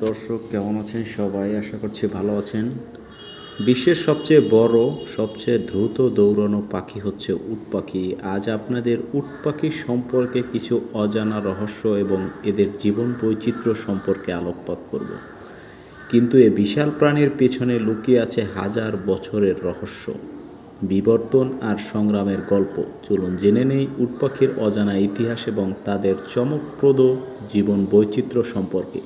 দর্শক, কেমন আছেন সবাই? আশা করছি ভালো আছেন। বিশ্বের সবচেয়ে বড়, সবচেয়ে দ্রুত দৌড়ানো পাখি হচ্ছে উট পাখি। আজ আপনাদের উট পাখি সম্পর্কে কিছু অজানা রহস্য এবং এদের জীবন বৈচিত্র্য সম্পর্কে আলোকপাত করব। কিন্তু এ বিশাল প্রাণীর পেছনে লুকিয়ে আছে হাজার বছরের রহস্য। বিবর্তন আর সংগ্রামের গল্প। চলুন জেনে নেই উট পাখির অজানা ইতিহাস এবং তাদের চমকপ্রদ জীবন বৈচিত্র্য সম্পর্কে।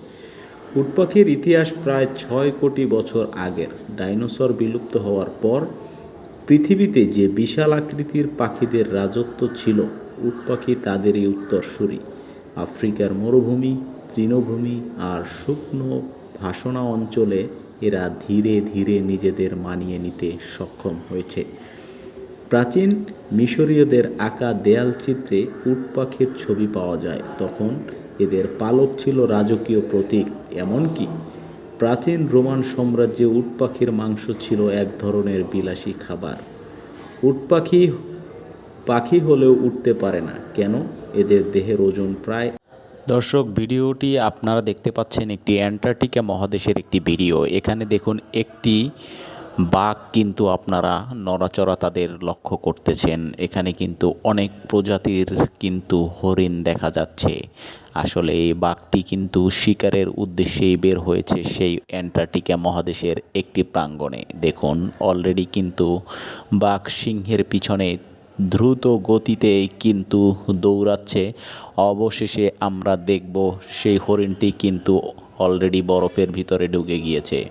উট পাখির ইতিহাস প্রায় ছয় কোটি বছর আগের। ডাইনোসর বিলুপ্ত হওয়ার পর পৃথিবীতে যে বিশাল আকৃতির পাখিদের রাজত্ব ছিল, উটপাখি তাদেরই উত্তরসূরি। আফ্রিকার মরুভূমি, তৃণভূমি আর শুকনো ভাসনা অঞ্চলে এরা ধীরে ধীরে নিজেদের মানিয়ে নিতে সক্ষম হয়েছে। প্রাচীন মিশরীয়দের আঁকা দেয়াল চিত্রে উট পাখির ছবি পাওয়া যায়। তখন এদের পালক ছিল রাজকীয় প্রতীক, এমনকি প্রাচীন রোমান সাম্রাজ্যে উটপাখির মাংস ছিল এক ধরনের বিলাসী খাবার। উটপাখি পাখি হলেও উঠতে পারে না, কেন? এদের দেহের ওজন প্রায় দর্শক, ভিডিওটি আপনারা দেখতে পাচ্ছেন একটি অ্যান্টার্কটিকা মহাদেশের একটি ভিডিও। এখানে দেখুন, একটি বাঘ কিন্তু আপনারা নড়াচড়া তাদের লক্ষ্য করতেছেন। এখানে কিন্তু অনেক প্রজাতির কিন্তু হরিণ দেখা যাচ্ছে। আসলে এই বাঘটি কিন্তু শিকারের উদ্দেশ্যেই বের হয়েছে সেই অ্যান্টার্কটিকা মহাদেশের একটি প্রাঙ্গণে। দেখুন অলরেডি কিন্তু বাঘ সিংহের পিছনে দ্রুত গতিতে কিন্তু দৌড়াচ্ছে। অবশেষে আমরা দেখব সেই হরিণটি কিন্তু অলরেডি বরফের ভিতরে ঢুকে গিয়েছে।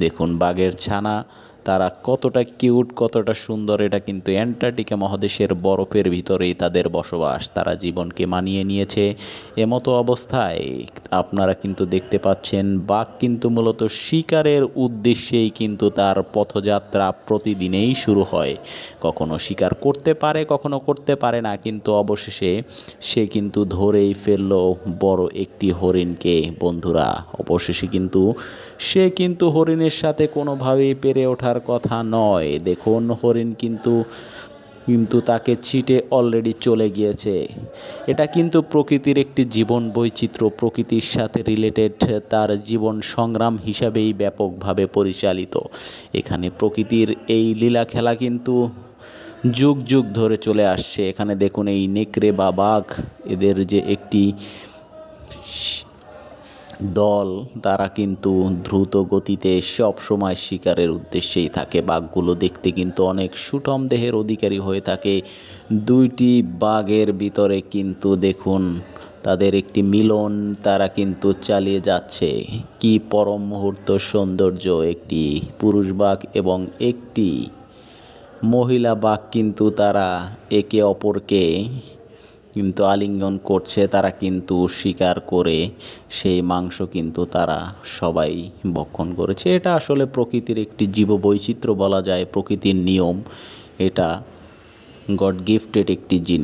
দেখুন, বাঘের ছানা তারা কতটা কিউট, কতটা সুন্দর, এটা কিন্তু অ্যান্টার্কটিকা মহাদেশের বরফের ভিতরেই তাদের বসবাস। তারা জীবনকে মানিয়ে নিয়েছে। এমতো অবস্থায় আপনারা কিন্তু দেখতে পাচ্ছেন, বাঘ কিন্তু মূলত শিকারের উদ্দেশ্যেই কিন্তু তার পথযাত্রা প্রতিদিনেই শুরু হয়। কখনো শিকার করতে পারে, কখনো করতে পারে না, কিন্তু অবশেষে সে কিন্তু ধরেই ফেলল বড় একটি হরিণকে। বন্ধুরা, অবশেষে কিন্তু সে কিন্তু হরিণের সাথে কোনোভাবেই পেরে ওঠার কথা নয়। দেখুন, হরিণ কিন্তু কিন্তু তাকে ছিটে অলরেডি চলে গিয়েছে। এটা কিন্তু প্রকৃতির একটি জীবন বৈচিত্র্য, প্রকৃতির সাথে রিলেটেড তার জীবন সংগ্রাম হিসাবেই ব্যাপকভাবে পরিচালিত। এখানে প্রকৃতির এই লীলা খেলা কিন্তু যুগ যুগ ধরে চলে আসছে। এখানে দেখুন, এই নেকড়ে বা বাঘ, এদের যে একটি দল তারা কিন্তু দ্রুত গতিতে সব সময় শিকারের উদ্দেশ্যেই থাকে। বাঘগুলো দেখতে কিন্তু অনেক সুঠম দেহের অধিকারী হয়ে থাকে। দুইটি বাঘের ভিতরে কিন্তু দেখুন, তাদের একটি মিলন তারা কিন্তু চালিয়ে যাচ্ছে। কি পরম মুহূর্ত সৌন্দর্য, একটি পুরুষ বাঘ এবং একটি মহিলা বাঘ কিন্তু তারা একে অপরকে কিন্তু আলিঙ্গন করছে, তারা কিন্তু স্বীকার করে সেই মাংস কিন্তু তারা সবাই ভক্ষণ করেছে। এটা আসলে প্রকৃতির একটি জীব বৈচিত্র্য বলা যায়, প্রকৃতির নিয়ম। এটা গড গিফটেড একটি জিনিস।